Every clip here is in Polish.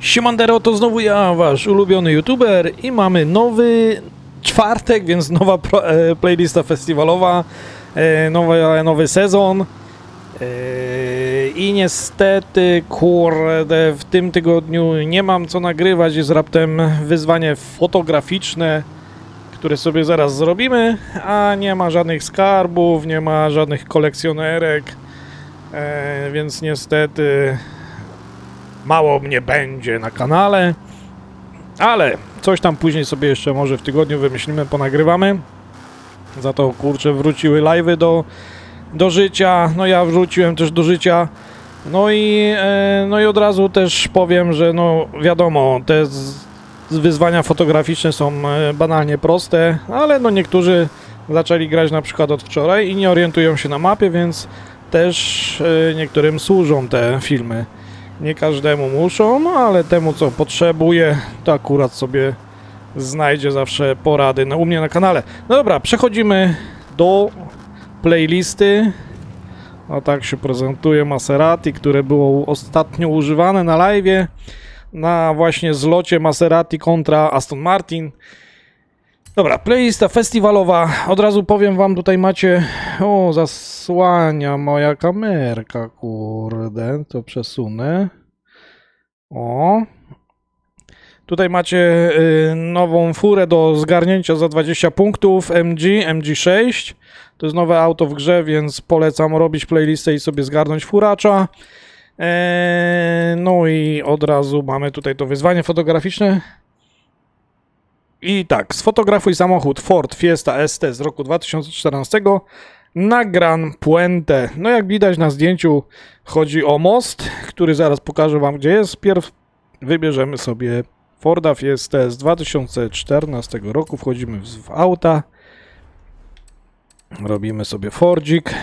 Siemandero, to znowu ja, wasz ulubiony youtuber i mamy nowy czwartek, więc nowa pro, e, playlista festiwalowa, e, nowy, nowy sezon. E, i niestety, kurde, w tym tygodniu nie mam co nagrywać, jest raptem wyzwanie fotograficzne, które sobie zaraz zrobimy, a nie ma żadnych skarbów, nie ma żadnych kolekcjonerek, e, więc niestety mało mnie będzie na kanale, ale coś tam później sobie jeszcze może w tygodniu wymyślimy, ponagrywamy. Za to kurczę wróciły live'y do, do życia, no ja wróciłem też do życia. No i, e, no i od razu też powiem, że no wiadomo, te wyzwania fotograficzne są e, banalnie proste, ale no niektórzy zaczęli grać na przykład od wczoraj i nie orientują się na mapie, więc też e, niektórym służą te filmy. Nie każdemu muszą, no ale temu co potrzebuje, to akurat sobie znajdzie zawsze porady no, u mnie na kanale. No dobra, przechodzimy do playlisty. O tak się prezentuje Maserati, które było ostatnio używane na live na właśnie zlocie Maserati kontra Aston Martin. Dobra, playlista festiwalowa. Od razu powiem wam, tutaj macie. O, zasłania moja kamerka, kurde. To przesunę. O. Tutaj macie y, nową furę do zgarnięcia za 20 punktów MG, MG6. To jest nowe auto w grze, więc polecam robić playlistę i sobie zgarnąć furacza. Eee, no i od razu mamy tutaj to wyzwanie fotograficzne. I tak, sfotografuj samochód Ford Fiesta ST z roku 2014 na Gran Puente. No jak widać na zdjęciu chodzi o most, który zaraz pokażę wam gdzie jest. Pierw wybierzemy sobie Forda Fiesta z 2014 roku, wchodzimy w, auta. Robimy sobie Fordzik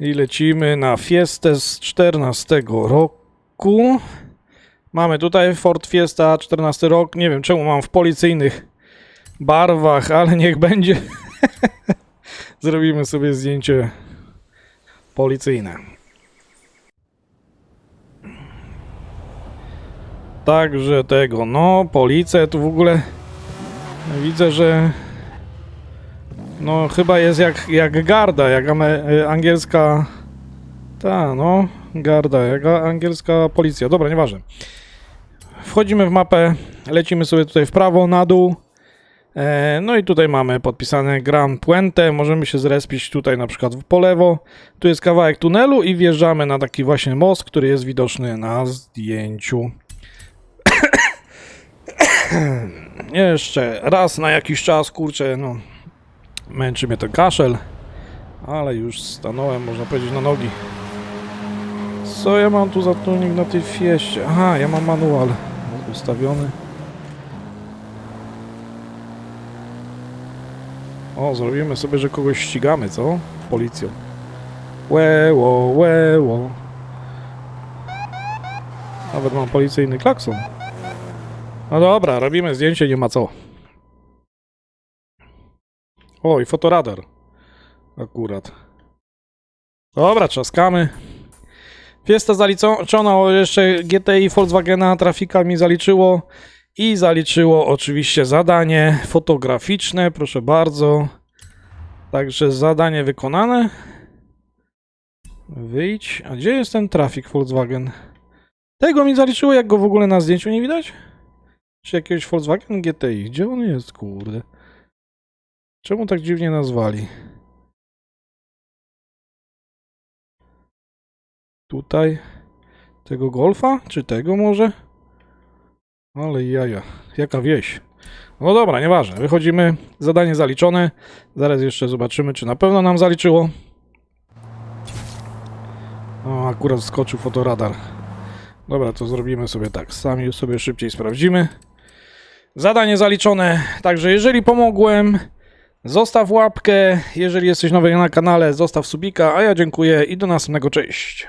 i lecimy na Fiestę z 14 roku. Mamy tutaj Ford Fiesta 14 rok. Nie wiem czemu mam w policyjnych barwach, ale niech będzie. Zrobimy sobie zdjęcie policyjne. Także tego, no, policję tu w ogóle widzę, że no chyba jest jak, jak garda, jak y, angielska ta, no, garda, jak angielska policja. Dobra, nieważne. Wchodzimy w mapę, lecimy sobie tutaj w prawo, na dół. E, no i tutaj mamy podpisane Gran Puente. Możemy się zrespić tutaj na przykład po lewo. Tu jest kawałek tunelu i wjeżdżamy na taki właśnie most, który jest widoczny na zdjęciu. Jeszcze raz na jakiś czas, kurczę, no męczy mnie ten kaszel, ale już stanąłem, można powiedzieć, na nogi. Co ja mam tu za tunik na tej fieście? Aha, ja mam manual ustawiony. O, zrobimy sobie, że kogoś ścigamy, co? Policją. Łeło, łeło. Nawet mam policyjny klakson. No dobra, robimy zdjęcie, nie ma co. Oj, fotoradar. Akurat. Dobra, trzaskamy. Fiesta zaliczona, o, jeszcze GTI Volkswagena Trafika mi zaliczyło i zaliczyło oczywiście zadanie fotograficzne, proszę bardzo. Także zadanie wykonane. Wyjdź. A gdzie jest ten trafik Volkswagen? Tego mi zaliczyło, jak go w ogóle na zdjęciu nie widać? Czy jakiegoś Volkswagen GTI? Gdzie on jest, kurde? Czemu tak dziwnie nazwali? Tutaj tego golfa? Czy tego może? Ale jaja, jaka wieś. No dobra, nieważne. Wychodzimy, zadanie zaliczone. Zaraz jeszcze zobaczymy, czy na pewno nam zaliczyło. O, akurat skoczył fotoradar. Dobra, to zrobimy sobie tak. Sami sobie szybciej sprawdzimy. Zadanie zaliczone. Także jeżeli pomogłem, Zostaw łapkę, jeżeli jesteś nowy na kanale, zostaw subika, a ja dziękuję i do następnego, cześć.